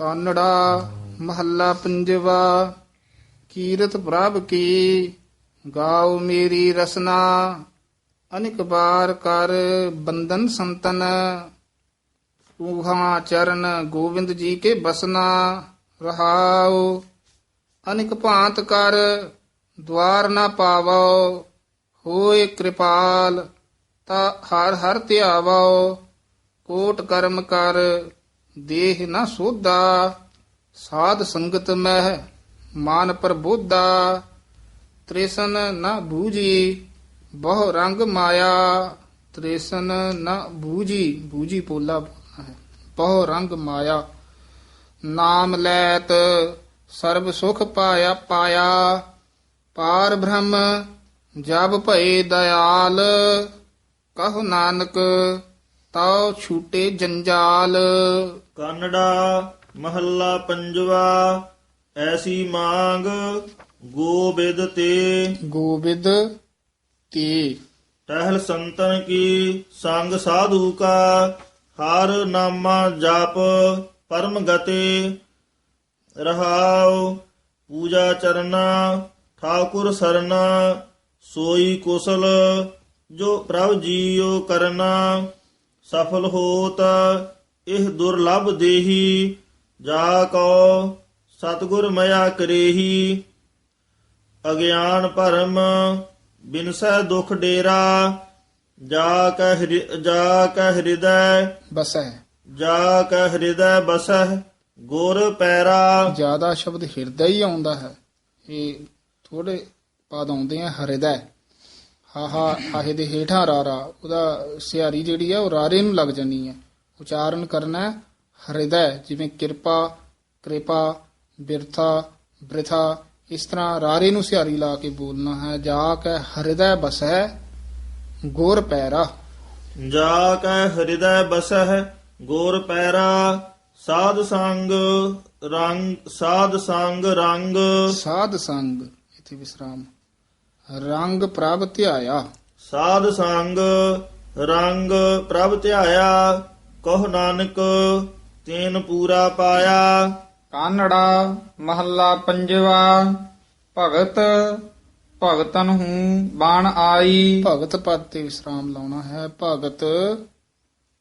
ਕਾਨੜਾ, ਮਹੱਲਾ ਪੰਜਵਾ। ਕੀਰਤ ਪ੍ਰਭ ਕੀ ਗਾਉ ਮੇਰੀ ਰਸਨਾ। ਅਨਿਕ ਬਾਰ ਕਰ ਬੰਦਨ ਸੰਤਨ। ਊਹਾ ਚਰਨ ਗੋਬਿੰਦ ਜੀ ਕੇ ਬਸਨਾ। ਰਹਾਉ, ਅਨਿਕ ਭਾਂਤ ਕਰ ਦਵਾਰ ਨਾ ਪਾਵੋ। ਹੋਏ ਕਿਰਪਾਲ, ਤਾ ਹਰ ਹਰ ਧਿਆਵੋ। ਕੋਟ ਕਰਮ ਕਰ ਦੇਹ ਨਾ ਸੋਧਾ, ਸਾਧ ਸੰਗਤ ਮਹਿ ਮਾਨ ਪ੍ਰਬੋਧਾ ਤ੍ਰਿਸ਼ਨ ਨਾ ਬੂਜੀ ਬਹੁ ਰੰਗ ਮਾਇਆ, ਤ੍ਰਿਸ਼ਨ ਨਾ ਬੂਜੀ ਬੂਜੀ ਪੋਲਾ ਬੋਲਣਾ ਹੈ। ਬਹੁ ਰੰਗ ਮਾਇਆ, ਨਾਮ ਲੈਤ, ਸਰਬ ਸੁਖ ਪਾਇਆ ਪਾਇਆ, ਪਾਰ ਬ੍ਰਹਮ, ਜਬ ਭਏ ਦਇਆਲ, ਕਹੋ ਨਾਨਕ ਤਉ ਛੂਟੇ ਜੰਜਾਲ। ਕਾਨੜਾ ਮਹੱਲਾ ਪੰਜਵਾ ਐਸੀ ਮੰਗ ਗੋਬਿਦ ਤੇ। ਗੋਬਿੰਦ ਤੇ। ਟਹਿਲ ਸੰਤਨ ਕੀ ਸੰਗ ਸਾਧੂ ਕਾ ਹਰ ਨਾਮਾ ਜਪ ਪਰਮ ਗਤੇ। ਰਹਾਉ ਪੂਜਾ ਚਰਨਾ ਠਾਕੁਰ ਸਰਨਾ ਸੋਈ ਕੁਸਲ ਜੋ ਪ੍ਰਭ ਜੀਉ ਕਰਨਾ। ਸਫਲ ਹੋਤ ਇਹ ਦੁਰਲਭ ਦੇਹੀ ਜਾ ਕੋ ਸਤਗੁਰ ਮਇਆ ਕਰੇਹੀ। ਅਗਿਆਨ ਭਰਮ ਬਿਨਸੈ ਦੁਖ ਡੇਰਾ ਜਾ ਕੈ ਹਿਰਿ- ਜਾ ਕੈ ਹਿਰਦੈ। ਬਸ। ਹੈ ਜਾ ਕੈ ਹਿਰਦੈ ਬਸਹਿ ਗੁਰ ਪੈਰਾ। ਜ਼ਿਆਦਾ ਸ਼ਬਦ ਹਿਰਦਾ ਹੀ ਆਉਂਦਾ ਹੈ। ਇਹ ਥੋੜੇ ਪਦ ਆਉਂਦੇ ਆ ਹਿਰਦਾ। ਹਾਹਾ ਹਾਹੇ ਦੇ ਹੇਠਾਂ ਰਾਰਾ ਉਹਦਾ ਸਿਆਰੀ ਜਿਹੜੀ ਹੈ ਉਹ ਰਾਰੇ ਨੂੰ ਲੱਗ ਜਾਨੀ ਹੈ ਉਚਾਰਨ ਕਰਨਾ ਹਿਰਦਾ ਜਿਵੇਂ ਕਿਰਪਾ ਕਿਰਪਾ ਬਿਰਥਾ ਬ੍ਰਿਥਾ ਇਸ ਤਰ੍ਹਾਂ ਰਾਰੇ ਨੂੰ ਸਿਆਰੀ ਲਾ ਕੇ ਬੋਲਣਾ ਹੈ। ਜਾ ਕੇ ਹਿਰਦਾ ਬਸੈ ਗੁਰ ਪੈਰਾ। ਜਾ ਕੈ ਹਿਰਦੈ ਬਸਹਿ ਗੁਰ ਪੈਰਾ ਸਾਧ ਸੰਗ ਰੰਗ ਸਾਧ ਸੰਗ ਰੰਗ। ਸਾਧ ਸੰਗ ਇਥੇ ਵਿਸਰਾਮ। ਰੰਗ ਪ੍ਰਭ ਧਿਆਇਆ। ਸਾਧ ਸੰਗ ਰੰਗ ਪ੍ਰਭ ਧਿਆਇਆ ਕਹ ਨਾਨਕ ਤੈਨ ਪੂਰਾ ਪਾਇਆ। ਕਾਨੜਾ ਮਹੱਲਾ ਪੰਜਵਾ ਭਗਤ ਭਗਤਨ ਹੂੰ ਬਾਣ ਆਈ। ਭਗਤ ਪਦ ਤੇ ਵਿਸਰਾਮ ਲਾਉਣਾ ਹੈ ਭਗਤ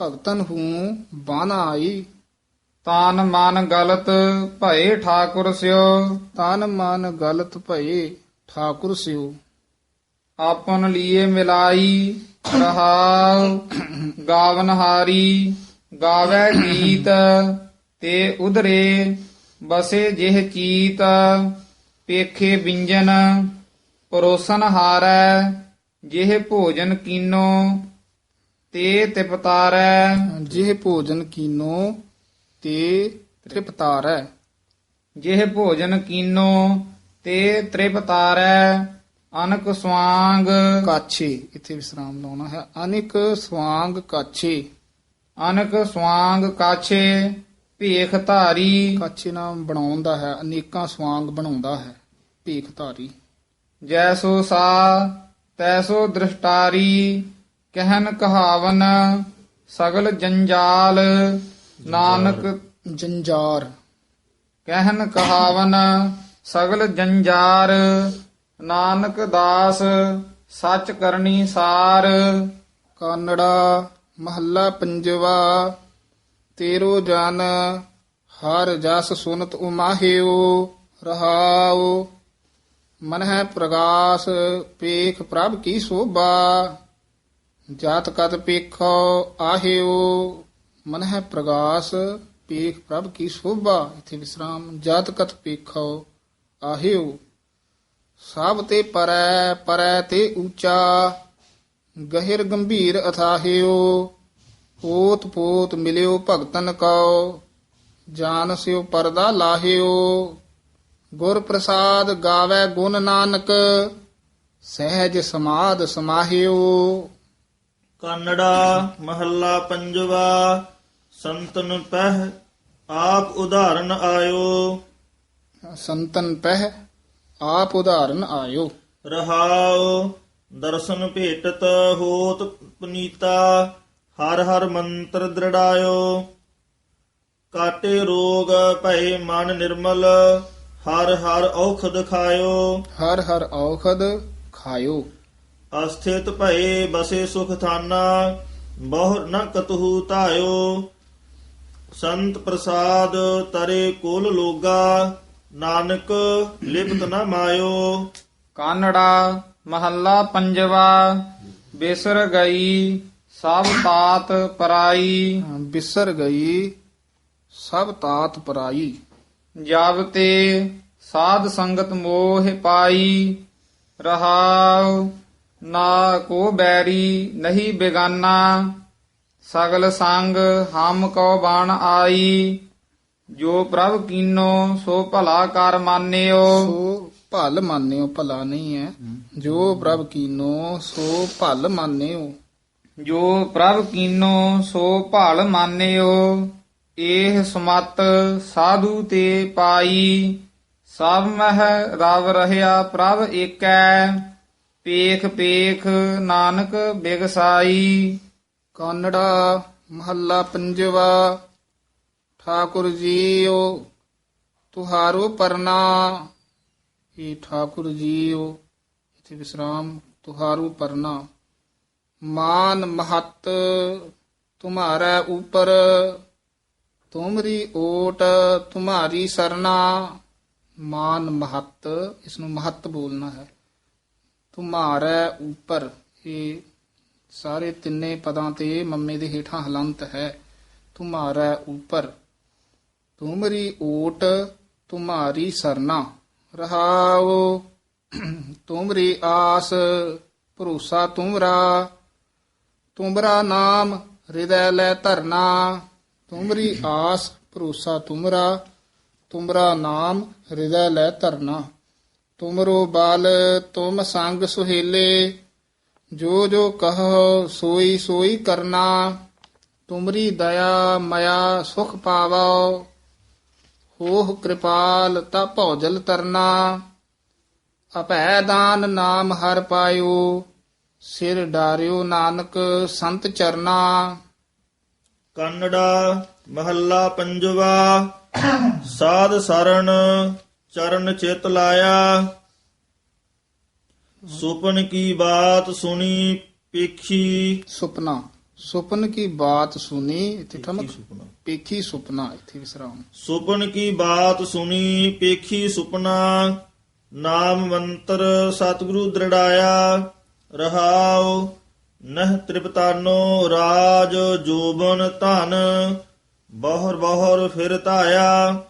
ਭਗਤਨ ਹੂੰ ਬਾਨਾ ਆਈ। ਤਾਨ ਮਨ ਗਲਤ ਭਏ ਠਾਕੁਰ ਸਿਓ। ਤਨ ਮਨ ਗਲਤ ਭਏ ਠਾਕੁਰ ਸਿਓ ਆਪਨ ਲੀਏ ਮਿਲਾਈ ਰਹਾਉ ਗਾਵਨ ਹਾਰੀ ਗਾਵੇ ਗੀਤ ਤੇ ਉਧਰੇ ਬਸੇ ਜਿਹ ਚੀਤ ਪੇਖੇ ਵਿੰਜਨ ਪਰੋਸਨ ਹਾਰੈ ਜਿਹ ਭੋਜਨ ਕੀਨੋ ਤੇ ਤਿਪਤਾਰੈ। ਜਿਹ ਭੋਜਨ ਕੀਨੋ ਤੇ ਤ੍ਰਿਪਤਾਰੈ ਜਿਹ ਭੋਜਨ ਕੀਨੋ ਤੇ ਤ੍ਰਿਪਤਾਰੈ ਅਨਕ ਸਵਾਂਗ ਕਾਛੇ। ਇੱਥੇ ਵਿਸਰਾਮ ਲਾਉਣਾ ਹੈ। ਅਨਿਕ ਸਵਾਂਗ ਕਾਛੇ। ਅਨਕ ਸਵਾਂਗ ਕਾਛੇ ਭੇਖ ਧਾਰੀ। ਕਾਛੇ ਨਾਮ ਬਣਾਉਂਦਾ ਹੈ। ਅਨੇਕਾਂ ਸਵਾਂਗ ਬਣਾਉਂਦਾ ਹੈ। ਭੇਖ ਧਾਰੀ। ਜੈਸੋ ਸਾ, ਤੈਸੋ ਦ੍ਰਿਸ਼ਟਾਰੀ, ਕਹਿਨ ਕਹਾਵਨ, ਸਗਲ ਜੰਜਾਲ, ਨਾਨਕ ਜੰਜਾਰ। ਕਹਿਨ ਕਹਾਵਨ ਸਗਲ ਜੰਜਾਰ, ਨਾਨਕ ਦਾਸ, ਸੱਚ ਕਰਨੀ ਸਾਰ। ਕਾਨੜਾ, ਮਹੱਲਾ ਪੰਜਵਾ, ਤੇਰੋ ਜਨ, ਹਰ ਜਸ ਸੁਨਤ ਉਮਾਹਿਓ, ਰਹਾਉ। ਮਨ ਹੈ ਪ੍ਰਗਾਸ, ਪੇਖ ਪ੍ਰਭ ਕੀ ਸੋਭਾ। ਜਾਤ ਕਤ ਪੇਖੋ ਆਹਿਓ, ਮਨ ਹੈ ਪ੍ਰਗਾਸ, ਪੇਖ ਪ੍ਰਭ ਕੀ ਸੋਭਾ। ਇਥੇ ਵਿਸਰਾਮ, ਜਾਤ ਕਤ ਪੇਖੋ ਆਹਿਓ ਸਭ ਤੇ ਪਰੈ ਪਰੈ ਤੇ ਉੱਚਾ, ਗਹਿਰ ਗੰਭੀਰ ਅਥਾਹਿਓ, ਪੋਤ ਪੋਤ ਮਿਲਿਓ ਭਗਤਨ ਕਉ ਜਾਨ ਸਿਓ ਪਰਦਾ ਲਾਹਿਓ, ਗੁਰ ਪ੍ਰਸਾਦ ਗਾਵੇ ਗੁਣ ਨਾਨਕ, ਸਹਿਜ ਸਮਾਦ ਸਮਾਹਿਓ। ਕਾਨੜਾ ਮਹੱਲਾ ਪੰਜਵਾ, ਸੰਤਨ ਪਹਿ, ਆਪ ਉਦਾਹਰਨ ਆਇਓ। ਸੰਤਨ ਪਹਿ ਆਪ ਉਦਾਹਰਨ ਆਇਓ। ਰਹਾਉ ਦਰਸ਼ਨ ਭੇਟਤ ਹੋਤ ਪੁਨੀਤਾ ਹਰ ਹਰ ਮੰਤਰ ਦ੍ਰਿੜਾਇਓ। ਕਾਟੇ ਰੋਗ ਭਏ ਮਨ ਨਿਰਮਲ ਹਰ ਹਰ ਔਖਦ ਖਾਇਓ। ਹਰ ਹਰ ਔਖਦ ਖਾਇਓ। ਅਸਥਿਤ ਭਏ ਬਸੇ ਸੁਖ ਥਾਨਾ ਬਹੁ ਨ ਕਤਹੂ ਧਾਇਓ। ਸੰਤ ਪ੍ਰਸਾਦ ਤਰੇ ਕੁਲ ਲੋਗਾ ਨਾਨਕ ਲਿਪਤ ਨ ਮਾਇਓ। ਕਾਨੜਾ ਮਹੱਲਾ ਪੰਜਵਾ ਬਿਸਰ ਗਈ ਸਭ ਤਾਤ ਪਰਾਈ। ਬਿਸਰ ਗਈ ਸਭ ਤਾਤ ਪਰਾਈ। ਜਬ ਤੇ ਸਾਧ ਸੰਗਤ ਮੋਹ ਪਾਈ ਰਹਾਉ ਨਾ ਕੋ ਬੈਰੀ ਨਹੀਂ ਬੇਗਾਨਾ। ਸਗਲ ਸੰਗ ਹਮ ਕੋ ਬਾਣ ਆਈ। ਜੋ ਪ੍ਰਭ ਕੀਨੋ ਸੋ ਭਲਾ ਕਰ ਮਾਨਿਓ। ਸੋ ਭਲ ਮੰਨਿਓ ਭਲਾ ਨਹੀਂ ਹੈ। ਜੋ ਪ੍ਰਭ ਕੀਨੋ ਸੋ ਭਲ ਮੰਨਿਓ। ਜੋ ਪ੍ਰਭ ਕੀਨੋ ਸੋ ਭਲ ਮਾਨਿਓ। ਇਹ ਸਮਤ ਸਾਧੂ ਤੇ ਪਾਈ। ਸਭ ਮਹਿ ਰਵ ਰਹਿਆ ਪ੍ਰਭ ਏਕੈ। ਪੇਖ ਪੇਖ ਨਾਨਕ ਬਿਗਸਾਈ। ਕਾਨੜਾ ਮਹੱਲਾ ਪੰਜਵਾ। ਠਾਕੁਰ ਜੀਓ, ਤੁਹਾਰੋ ਪਰਨਾ। ਇਹ ਠਾਕੁਰ ਜੀਓ, ਇਥੇ ਵਿਸਰਾਮ, ਤੁਹਾਰੂ ਪਰਨਾ। ਮਾਨ ਮਹਤ ਤੁਮਾਰਾ ਉਪਰ, ਤੁਮਰੀ ਓਟ ਤੁਮਾਰੀ ਸਰਨਾ। ਮਾਨ ਮਹਤ ਇਸ ਨੂੰ ਮਹਤ ਬੋਲਣਾ ਹੈ। ਤੁਮਾਰਾ ਉਪਰ, ਇਹ ਸਾਰੇ ਤਿੰਨੇ ਪਦਾਂ ਤੇ ਮੰਮੇ ਦੇ ਹੇਠਾਂ ਹਲੰਤ ਹੈ। ਤੁਮਾਰਾ ਉਪਰ। ਤੁਮਰੀ ਓਟ ਤੁਮਾਰੀ ਸਰਨਾ ਰਹਾਓ। ਤੁਮਰੀ ਆਸ ਭਰੋਸਾ ਤੁਮਰਾ। ਤੁਮਰਾ ਨਾਮ ਹਿਰਦੈ ਲੈ ਧਰਨਾ। ਤੁਮਰੀ ਆਸ ਭਰੋਸਾ ਤੁਮਰਾ। ਤੁਮਰਾ ਨਾਮ ਹਿਰਦੈ ਲੈ ਧਰਨਾ। ਤੁਮਰੋ ਬਾਲ ਤੁਮ ਸੰਗ ਸੁਹੇਲੇ। ਜੋ ਜੋ ਕਹੋ ਸੋਈ ਸੋਈ ਕਰਨਾ। ਤੁਮਰੀ ਦਇਆ ਮਇਆ ਸੁਖ ਪਾਵੋ। ਹੋਹ ਕਿਰਪਾਲ ਤਾ ਭੌਜਲ ਤਰਨਾ ਅਭੈ ਦਾਨ ਨਾਮ ਹਰ ਪਾਇਓ ਸਿਰ ਡਾਰਿਓ ਨਾਨਕ ਸੰਤ ਚਰਨਾ। ਕੰਨੜਾ ਮਹੱਲਾ ਪੰਜਵਾ ਸਾਧ ਸਰਣ ਚਰਨ ਚਿਤ ਲਾਇਆ। ਸੁਪਨ ਕੀ ਬਾਤ ਸੁਣੀ ਪੇਖੀ ਸੁਪਨਾ ਸੁਪਨ ਕੀ ਬਾਤ ਸੁਨੀ ਇੱਥੇ ਠਮਕ ਪੇਖੀ ਸੁਪਨਾ ਇੱਥੇ ਵਿਸਰਾਮ। ਸੁਪਨ ਕੀ ਬਾਤ ਸੁਣੀ ਪੇਖੀ ਸੁਪਨਾ ਨਾਮ ਮੰਤਰ ਸਤਿਗੁਰੂ ਦ੍ਰਿੜਾਇਆ ਰਹਾਉ ਨਹ ਤ੍ਰਿਪਤਾਨੋ ਰਾਜ ਜੋਬਨ ਧਨ ਬਹੁਰ ਬਹੁਰ ਫਿਰ ਧਾਇਆ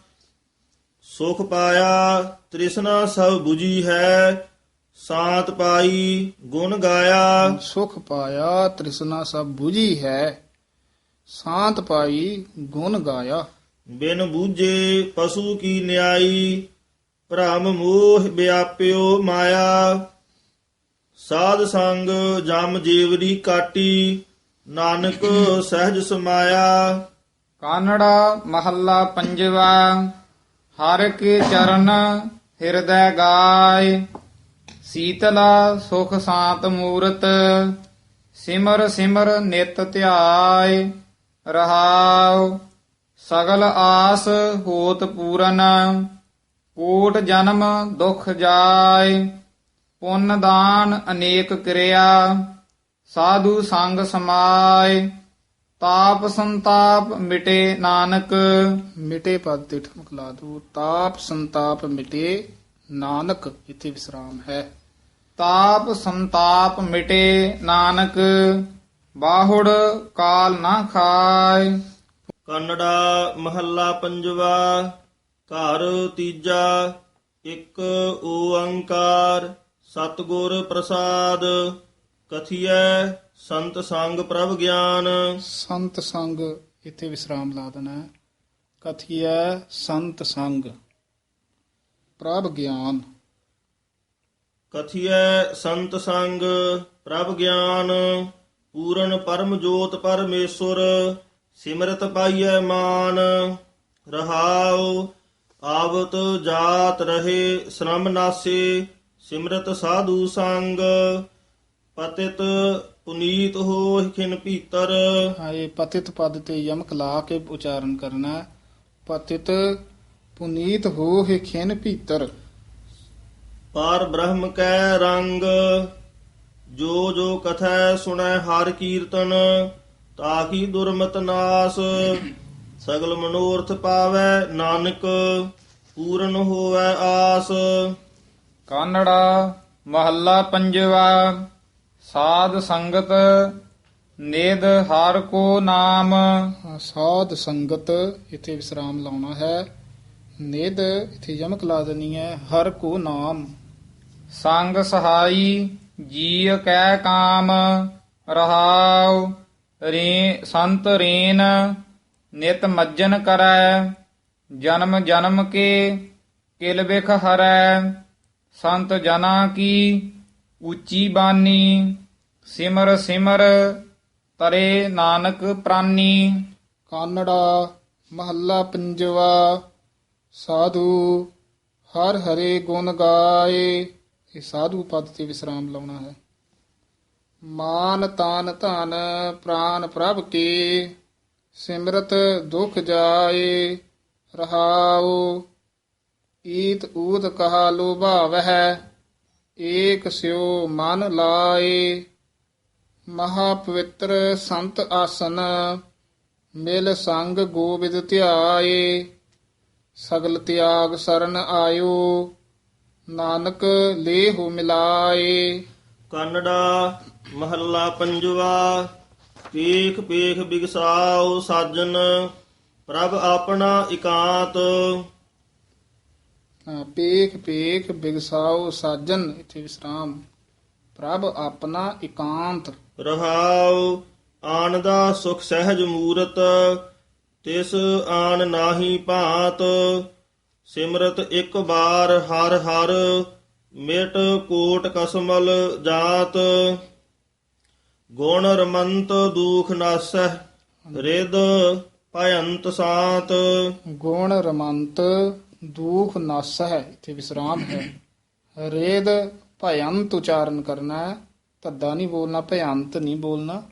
ਸੁਖ ਪਾਇਆ ਤ੍ਰਿਸ਼ਨਾ ਸਭ 부ਜੀ ਹੈ ਸਾਤ ਪਾਈ ਗੁਣ ਗਾਇਆ। ਸੁਖ ਪਾਇਆ ਤ੍ਰਿਸ਼ਨਾ ਸਭ 부ਜੀ ਹੈ ਸ਼ਾਂਤ ਪਾਈ ਗੁਣ ਗਾਇਆ। ਬਿਨ ਬੂਝੇ ਪਸ਼ੂ ਕੀ ਨਿਆਈ ਭ੍ਰਮ ਮੋਹ ਵਿਆਪਿਓ ਮਾਇਆ। ਸਾਧ ਸੰਗ ਜਮ ਜੀਵਰੀ ਕਾਟੀ ਨਾਨਕ ਸਹਿਜ ਸਮਾਇਆ। ਕਾਨੜਾ ਮਹੱਲਾ ਪੰਜਵਾ ਹਰ ਕੇ ਚਰਨ ਹਿਰਦੈ ਗਾਏ। ਸੀਤਲਾ ਸੁਖ ਸਾਤ ਮੂਰਤ ਸਿਮਰ ਸਿਮਰ ਨਿਤ ਧਿਆਏ। ਰਹਾਉ ਸਗਲ ਆਸ ਹੋਤ ਪੂਰਨ ਕੋਟ ਜਨਮ ਦੁਖ ਜਾਏ ਪੁੰਨ ਦਾਨ ਅਨੇਕ ਕਿਰਿਆ ਸਾਧੂ ਸੰਗ ਸਮਾਏ ਤਾਪ ਸੰਤਾਪ ਮਿਟੇ ਨਾਨਕ। ਮਿਟੇ ਪਦ ਤੇ ਠਮਕ ਲਾ ਦੋ ਤਾਪ ਸੰਤਾਪ ਮਿਟੇ ਨਾਨਕ ਇੱਥੇ ਵਿਸਰਾਮ ਹੈ। ਤਾਪ ਸੰਤਾਪ ਮਿਟੇ ਨਾਨਕ। ਬਾਹੁੜ ਕਾਲ ਨਾ ਖਾਏ ਕੰਨੜਾ ਮਹੱਲਾ ਪੰਜਵਾ ਘਰ ਤੀਜਾ ਇੱਕ ਓੰਕਾਰ ਸਤਿਗੁਰ ਪ੍ਰਸਾਦ। ਕਥੀਐ ਸੰਤ ਸੰਗ ਪ੍ਰਭ ਗਿਆਨ। ਸੰਤ ਸੰਗ ਇੱਥੇ ਵਿਸਰਾਮ ਲਾ ਦੇਣਾ ਹੈ। ਕਥੀਐ ਸੰਤ ਸੰਗ ਪ੍ਰਭ ਗਿਆਨ। ਕਥੀਐ ਸੰਤ ਸੰਗ ਪ੍ਰਭ ਗਿਆਨ। ਪੂਰਨ ਪਰਮ ਜੋਤ ਪਰਮੇਸ਼ੁਰ ਸਿਮਰਤ ਪਾਈਐ ਮਾਨ। ਰਹਾਉ ਆਵਤ ਜਾਤ ਰਹੇ ਸ਼ਰਮ ਨਾਸੇ ਸਿਮਰਤ ਸਾਧੂ ਸੰਗ। ਪਤਿਤ ਪੁਨੀਤ ਹੋਇ ਖਿਨ ਭੀਤਰ। ਹਾਂ ਇਹ ਪਤਿਤ ਪਦ ਤੇ ਯਮਕ ਲਾ ਕੇ ਉਚਾਰਨ ਕਰਨਾ। ਹੈ। ਪਤਿਤ ਪੁਨੀਤ ਹੋਹਿ ਖਿਨ ਭੀਤਰ। ਪਾਰ ਬ੍ਰਹਮ ਕੈ ਰੰਗ। ਜੋ ਜੋ ਕਥੈ ਸੁਣੈ ਹਰ ਕੀਰਤਨ ਤਾਕੀ ਦੁਰਮਤ ਨਾਸ। ਸਗਲ ਮਨੋਰਥ ਪਾਵੈ ਨਾਨਕ ਪੂਰਨ ਹੋਵੈ ਆਸ। ਕਾਨੜਾ ਮਹੱਲਾ ਪੰਜਵਾ ਸਾਧ ਸੰਗਤ ਨਿਦ ਹਰ ਕੋ ਨਾਮ। ਸਾਧ ਸੰਗਤ ਇਥੇ ਵਿਸਰਾਮ ਲਾਉਣਾ ਹੈ। ਨਿਦ ਇਥੇ ਯਮਕ ਲਾ ਦੇਣੀ ਹੈ ਹਰ ਕੋ ਨਾਮ। ਸੰਗ ਸਹਾਈ ਜੀਅ ਕੈ ਕਾਮ, ਰਹਾਉ, ਰੇ, ਸੰਤ ਰੇਨ, ਨਿਤ ਮੱਜਨ ਕਰੈ, ਜਨਮ ਜਨਮ ਕੇ, ਕਿਲ ਬਿਖ ਹਰੈ, ਸੰਤ ਜਨਾ ਕੀ, ਉੱਚੀ ਬਾਨੀ, ਸਿਮਰ ਸਿਮਰ, ਤਰੇ ਨਾਨਕ ਪ੍ਰਾਨੀ। ਕਾਨੜਾ, ਮਹੱਲਾ ਪੰਜਵਾ, ਸਾਧੂ, ਹਰ ਹਰੇ ਗੁਣ ਗਾਏ। ਇਹ ਸਾਧੂ ਪਦ ਤੇ ਵਿਸਰਾਮ ਲਾਉਣਾ ਹੈ। ਮਾਨ ਤਾਨ ਧਨ ਪ੍ਰਾਨ ਪ੍ਰਭ ਕੇ, ਸਿਮਰਤ ਦੁਖ ਜਾਏ, ਰਹਾਉ। ਈਤ ਊਤ ਕਹਾ ਲੋਭਾਵਹਿ, ਏਕ ਸਿਓ ਮਨ ਲਾਏ। ਮਹਾ ਪਵਿੱਤਰ ਸੰਤ ਆਸਨ, ਮਿਲ ਸੰਗ ਗੋਬਿੰਦ ਧਿਆਏ। ਸਗਲ ਤਿਆਗ ਸਰਨ ਆਇਓ ਨਾਨਕ ਲੇਹੁ ਮਿਲਾਏ। ਕੰਨੜਾ ਮਹੱਲਾ ਪੰਜਵਾ ਪੇਖ ਪੇਖ ਬਿਗਸਾਓ ਸਾਜਨ ਪ੍ਰਭ ਆਪਣਾ ਇਕਾਂਤ। ਹਾਂ, ਪੇਖ ਪੇਖ ਬਿਗਸਾਓ ਸਾਜਨ ਇਥੇ ਵਿਸਰਾਮ। ਪ੍ਰਭ ਆਪਣਾ ਇਕਾਂਤ। ਰਹਾਉ ਆਨ ਦਾ ਸੁਖ ਸਹਿਜ ਮੂਰਤ ਤਿਸ ਆਨ ਨਾਹੀ ਭਾਤ। ਸਿਮਰਤ ਇੱਕ ਬਾਰ ਹਰ ਹਰ ਮਿਟ ਕੋਟ ਕਸਮਲ ਜਾਤ। ਗੁਣ ਰਮੰਤ ਦੂਖ ਨਾਸਹਿ ਰਿਦ ਭਯੰਤ ਸਾਤ। ਗੁਣ ਰਮੰਤ ਦੂਖ ਨਸ ਹੈ ਇਥੇ ਵਿਸਰਾਮ ਹੈ। ਰੇਦ ਭਯੰਤ ਉਚਾਰਨ ਕਰਨਾ ਹੈ ਧੱਦਾ ਨਹੀਂ ਬੋਲਣਾ ਭਯੰਤ ਨਹੀਂ ਬੋਲਣਾ।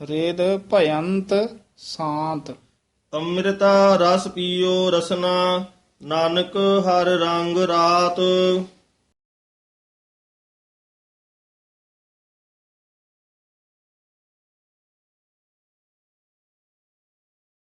ਰੇਦ ਭਯੰਤ ਸ਼ਾਂਤ। ਅੰਮ੍ਰਿਤਾ ਰਸ ਪੀਓ ਰਸਨਾ ਨਾਨਕ ਹਰ ਰੰਗ ਰਾਤ।